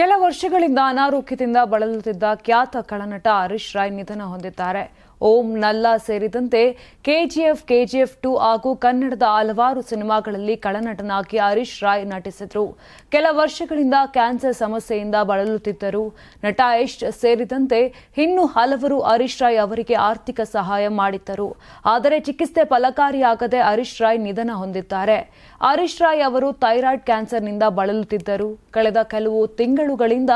ಕೆಲ ವರ್ಷಗಳಿಂದ ಅನಾರೋಗ್ಯದಿಂದ ಬಳಲುತ್ತಿದ್ದ ಖ್ಯಾತ ಕಳನಟ ಹರೀಶ್ ರಾಯ್ ನಿಧನ ಹೊಂದಿದ್ದಾರೆ. ಓಂ ನಲ್ಲಾ ಸೇರಿದಂತೆ ಕೆಜಿಎಫ್ ಕೆಜಿಎಫ್ ಟು ಹಾಗೂ ಕನ್ನಡದ ಹಲವಾರು ಸಿನಿಮಾಗಳಲ್ಲಿ ಕಳನಟನಾಗಿ ಹರೀಶ್ ರಾಯ್ ನಟಿಸಿದ್ರು. ಕೆಲ ವರ್ಷಗಳಿಂದ ಕ್ಯಾನ್ಸರ್ ಸಮಸ್ಯೆಯಿಂದ ಬಳಲುತ್ತಿದ್ದರು. ನಟ ಯಶ್ ಸೇರಿದಂತೆ ಇನ್ನೂ ಹಲವರು ಹರೀಶ್ ರಾಯ್ ಅವರಿಗೆ ಆರ್ಥಿಕ ಸಹಾಯ ಮಾಡಿದ್ದರು. ಆದರೆ ಚಿಕಿತ್ಸೆ ಫಲಕಾರಿಯಾಗದೆ ಹರೀಶ್ ರಾಯ್ ನಿಧನ ಹೊಂದಿದ್ದಾರೆ. ಹರೀಶ್ ರಾಯ್ ಅವರು ಥೈರಾಯ್ಡ್ ಕ್ಯಾನ್ಸರ್ನಿಂದ ಬಳಲುತ್ತಿದ್ದರು. ಕಳೆದ ಕೆಲವು ತಿಂಗಳುಗಳಿಂದ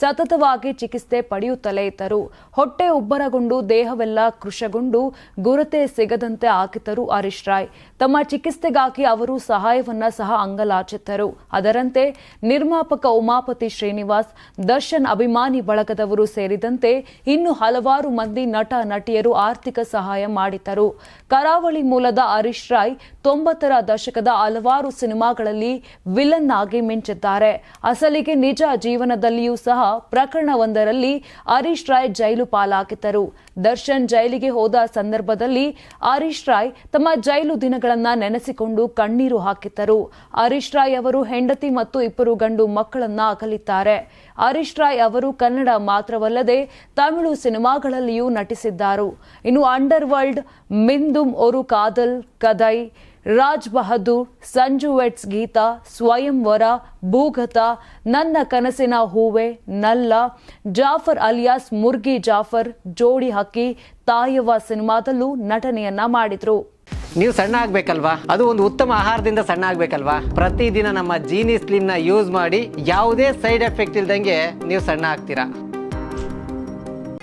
ಸತತವಾಗಿ ಚಿಕಿತ್ಸೆ ಪಡೆಯುತ್ತಲೇ ಇದ್ದರು. ಹೊಟ್ಟೆ ಉಬ್ಬರಗೊಂಡು ದೇಹವೆಲ್ಲ ಕೃಶಗೊಂಡು ಗುರುತೆ ಸಿಗದಂತೆ ಹಾಕಿದ್ದರು ಹರೀಶ್ ರಾಯ್. ತಮ್ಮ ಚಿಕಿತ್ಸೆಗಾಗಿ ಅವರು ಸಹಾಯವನ್ನ ಸಹ ಅಂಗಲಾಚಿದ್ದರು ಅದರಂತೆ ನಿರ್ಮಾಪಕ ಉಮಾಪತಿ ಶ್ರೀನಿವಾಸ್, ದರ್ಶನ್ ಅಭಿಮಾನಿ ಬಳಗದವರು ಸೇರಿದಂತೆ ಇನ್ನು ಹಲವಾರು ಮಂದಿ ನಟ, ನಟಿಯರು ಆರ್ಥಿಕ ಸಹಾಯ ಮಾಡಿದ್ದರು. ಕರಾವಳಿ ಮೂಲದ ಹರೀಶ್ ರಾಯ್ ತೊಂಬತ್ತರ ದಶಕದ ಹಲವಾರು ಸಿನಿಮಾಗಳಲ್ಲಿ ವಿಲನ್ ಆಗಿ ಮಿಂಚಿದ್ದಾರೆ. ಅಸಲಿಗೆ ನಿಜ ಜೀವನದಲ್ಲಿಯೂ ಸಹ ಪ್ರಕರಣವೊಂದರಲ್ಲಿ ಹರೀಶ್ ರಾಯ್ ಜೈಲು ಪಾಲಾಗಿದ್ದರು. ದರ್ಶನ್ ಜೈಲಿಗೆ ಹೋದ ಸಂದರ್ಭದಲ್ಲಿ ಹರೀಶ್ ರಾಯ್ ತಮ್ಮ ಜೈಲು ದಿನಗಳನ್ನು ನೆನೆಸಿಕೊಂಡು ಕಣ್ಣೀರು ಹಾಕಿದ್ದರು. ಹರೀಶ್ ರಾಯ್ ಅವರು ಹೆಂಡತಿ ಮತ್ತು ಇಬ್ಬರು ಗಂಡು ಮಕ್ಕಳನ್ನ ಅಗಲಿದ್ದಾರೆ ಹರೀಶ್ ರಾಯ್ ಅವರು ಕನ್ನಡ ಮಾತ್ರವಲ್ಲದೆ ತಮಿಳು ಸಿನಿಮಾಗಳಲ್ಲಿಯೂ ನಟಿಸಿದ್ದಾರೆ. ಇನ್ನು underworld ಮಿಂದುಮ್ Oru Kadhal Kadhai Raj Bahadur, Sanju weds Geetha Swayamvara ಭೂಗತ, ನನ್ನ ಕನಸಿನ ಹೂವೆ, ನಲ್ಲ, ಜಾಫರ್ ಅಲಿಯಾಸ್, ಮುರ್ಗಿ ಜಾಫರ್, ಜೋಡಿ ಹಕ್ಕಿ ತಾಯವ ಸಿನಿಮಾದಲ್ಲೂ ನಟನೆಯನ್ನ ಮಾಡಿದ್ರು. ನೀವು ಸಣ್ಣ ಆಗ್ಬೇಕಲ್ವಾ? ಅದು ಒಂದು ಉತ್ತಮ ಆಹಾರದಿಂದ ಸಣ್ಣ ಆಗ್ಬೇಕಲ್ವಾ? ಪ್ರತಿದಿನ ನಮ್ಮ ಜೀನಿ ಸ್ಲಿಮ್ನ ಯೂಸ್ ಮಾಡಿ ಯಾವುದೇ ಸೈಡ್ ಎಫೆಕ್ಟ್ ಇಲ್ದಂಗೆ ನೀವು ಸಣ್ಣ ಆಗ್ತೀರಾ?